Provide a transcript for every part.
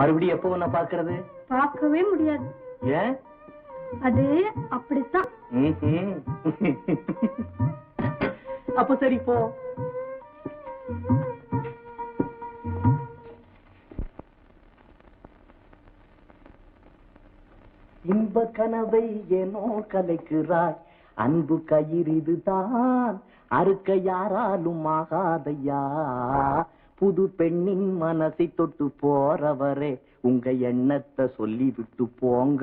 மறுபடியும் எப்போ உன்னை பாக்குறது பார்க்கவே முடியாது. ஏன்? அது அப்படித்தான். அப்ப சரி போ. இன்ப கனவை ஏனோ கலைக்கிறாய். அன்பு கயிறிதுதான். அறுக்க யாராலும் ஆகாதையா. புது பெண்ணின் மனசை தொட்டு போறவரே உங்க எண்ணத்தை சொல்லி விட்டு போங்க.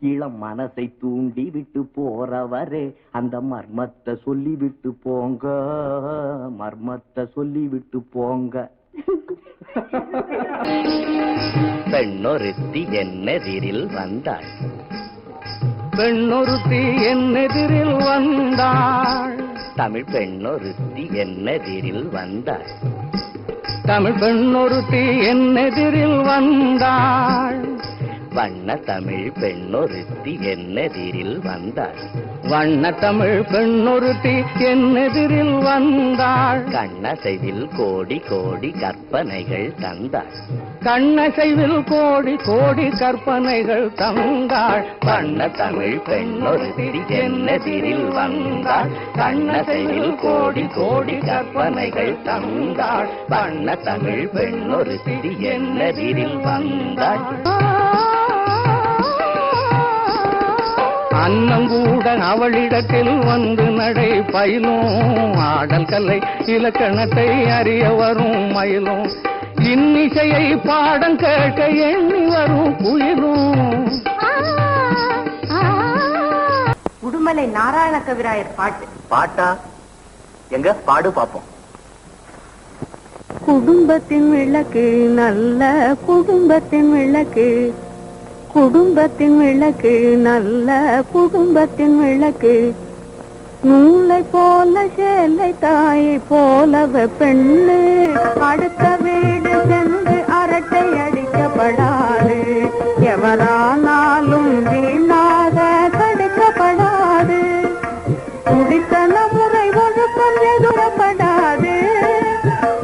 இளம் மனசை தூண்டி விட்டு போறவரே அந்த மர்மத்தை சொல்லி விட்டு போங்க. மர்மத்தை சொல்லி விட்டு போங்க. பெண்ணொருத்தி என்னெதிரில் வந்தாள். பெண்ணொருத்தி என்னெதிரில் வந்தாள். தமிழ் பெண்ணொருத்தி என்னெதிரில் வந்தாள். தமிழ் பெண்ணொருத்தி என்னெதிரில் வந்தாள். வண்ண தமிழ் பெண்ணொருத்தி என்னெதிரில் வந்தாள். வண்ண தமிழ் பெண்ணொருத்தி என்னெதிரில் வந்தாள். கண்ணசைவில் கோடி கோடி கற்பனைகள் தந்தாள். கண்ணசைவில் கோடி கோடி கற்பனைகள் தந்தாள். வண்ண தமிழ் பெண்ணொருத்தி என்னெதிரில் வந்தாள். கண்ணசைவில் கோடி கோடி கற்பனைகள் தந்தாள். வண்ண தமிழ் பெண்ணொருத்தி என்னெதிரில் வந்தாள். அன்னங்கூட அவளிடத்தில் வந்து நடை பயிலும். ஆடல் கலை இலக்கணத்தை அறிய வரும் மயிலும். இன்னிசையை பாடம் கேட்க எண்ணி வரும் குயிலும் உடுமலை நாராயண கவிராயர் பாட்டு. பாட்டா? எங்க? பாடு பாப்போம். குடும்பத்தின் விளக்கு நல்ல குடும்பத்தின் விளக்கு. குடும்பத்தின் விளக்கு நல்ல குடும்பத்தின் விளக்கு. நூலை போல சேலை தாயை போலவ பெண்ணு. அடுத்த வீடு சென்று அரட்டை அடிக்கப்படாது. எவரானாலும் வீணாக தடுக்கப்படாது. குடித்தன முறை ஒழுக்கம் எதிரப்படாது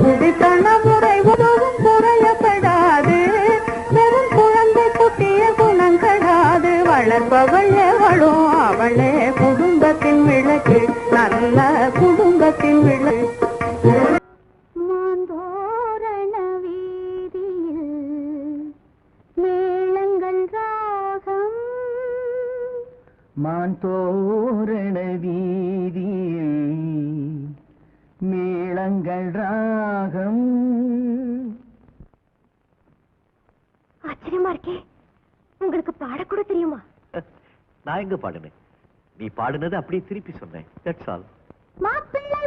குடித்தன முறை உதவும் குறையப்படாது. வெறும் குழந்தை குட்டிய குணங்கடாது வளர்ப்பவள் மான் தோரண வீதியில் மேளங்கள் ராகம். ஆச்சரியமா இருக்கே. உங்களுக்கு பாடக்கூட தெரியுமா? நான் எங்க பாடுனேன்? நீ பாடுனது அப்படியே திருப்பி சொன்னேன். தட்ஸ் ஆல் மாப்பிள்ளை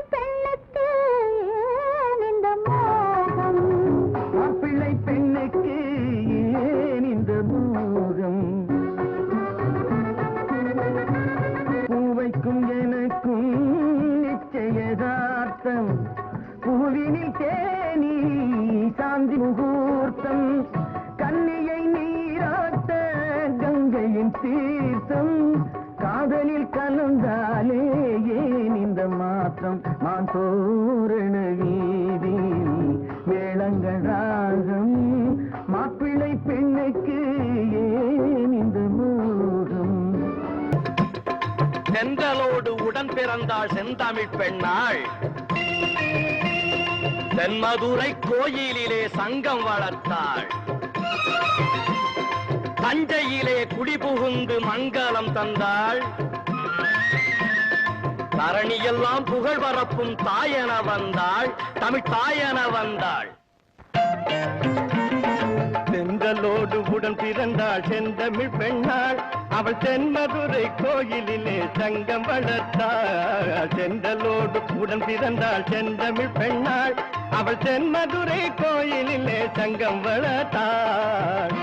தீர்த்தம் காதலில் கலந்தாலே ஏன் இந்த மாற்றம்? நான் தோரண வீதி மேளங்கள் ராகம். மாப்பிள்ளை பெண்ணுக்கு ஏன் இந்த மோகம்? செந்தலோடு உடன் பிறந்தாள் செந்தமிழ் பெண்ணாள். தென்மதுரை கோயிலிலே சங்கம் வளர்த்தாள். தஞ்சையிலே குடிபுகுந்து மங்களம் தந்தாள். தரணியெல்லாம் புகழ் பரப்பும் தாயன வந்தாள். தமிழ் தாயன வந்தாள். செந்தலோடு உடன் பிறந்தாள் செந்தமிழ் பெண்ணாள். அவள் தென்மதுரை கோயிலிலே சங்கம் வளர்த்தாள். செந்தலோடு உடன் பிறந்தாள் செந்தமிழ் பெண்ணாள். அவள் தென்மதுரை கோயிலிலே சங்கம் வளர்த்தாள்.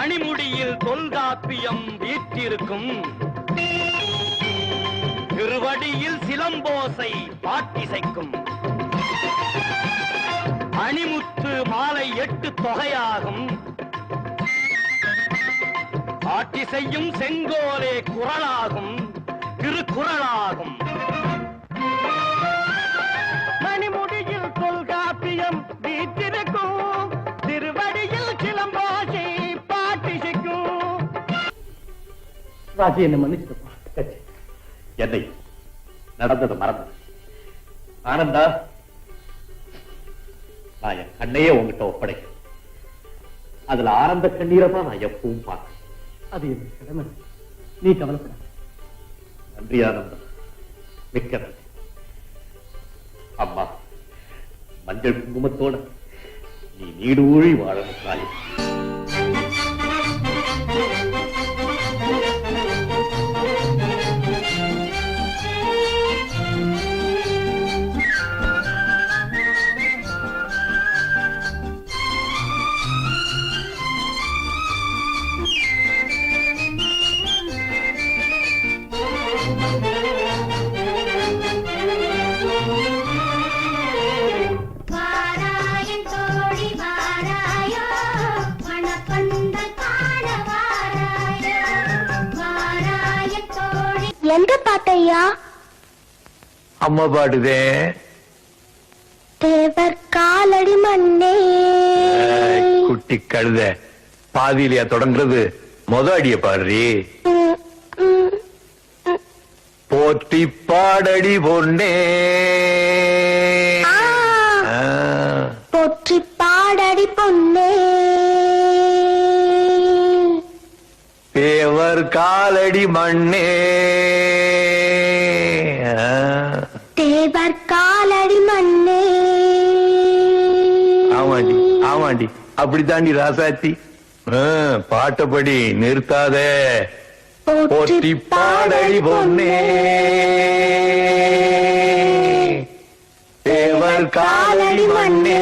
மணிமுடியில் தொல்காப்பியம் வீற்றிருக்கும். திருவடியில் சிலம்போசை பாட்டிசைக்கும். அணிமுத்து மாலை எட்டு தொகையாகும். ஆட்சி செய்யும் செங்கோலே குரலாகும். திருக்குறளாகும். ராஜி என்ன மன்னிச்சிருப்பா என்னை? நடந்தது மறந்தது. ஆனந்தா நான் என் கண்ணையே உங்ககிட்ட ஒப்படைக்கிறேன். அதுல ஆனந்த கண்ணீரை தான் நான் எப்பவும் பார்க்கிறேன். அது என் கடமை. நீ கவலைப்படாத. நன்றி ஆனந்தா. மிக்க நன்றி. அம்மா மஞ்சள் குங்குமத்தோட நீ நீடூழி வாழணும் தாயே பாட்டையா அம்மா பாடுதே. தேவர் காலடி மண்ணே. குட்டி கழுத பாதியிலையா தொடங்குறது? மொத அடிய பாடுறி. போற்றி பாடடி ஆ, போற்றி பாடடி பொன்னே. தேவர் காலடி மண்ணே. ஆமாண்டி ஆமாண்டி அப்படித்தாண்டி ராசாத்தி? பாட்டபடி பாட்டப்படி நிறுத்தாதே. போற்றி பாடடி பொன்னே. தேவர் காலடி மண்ணே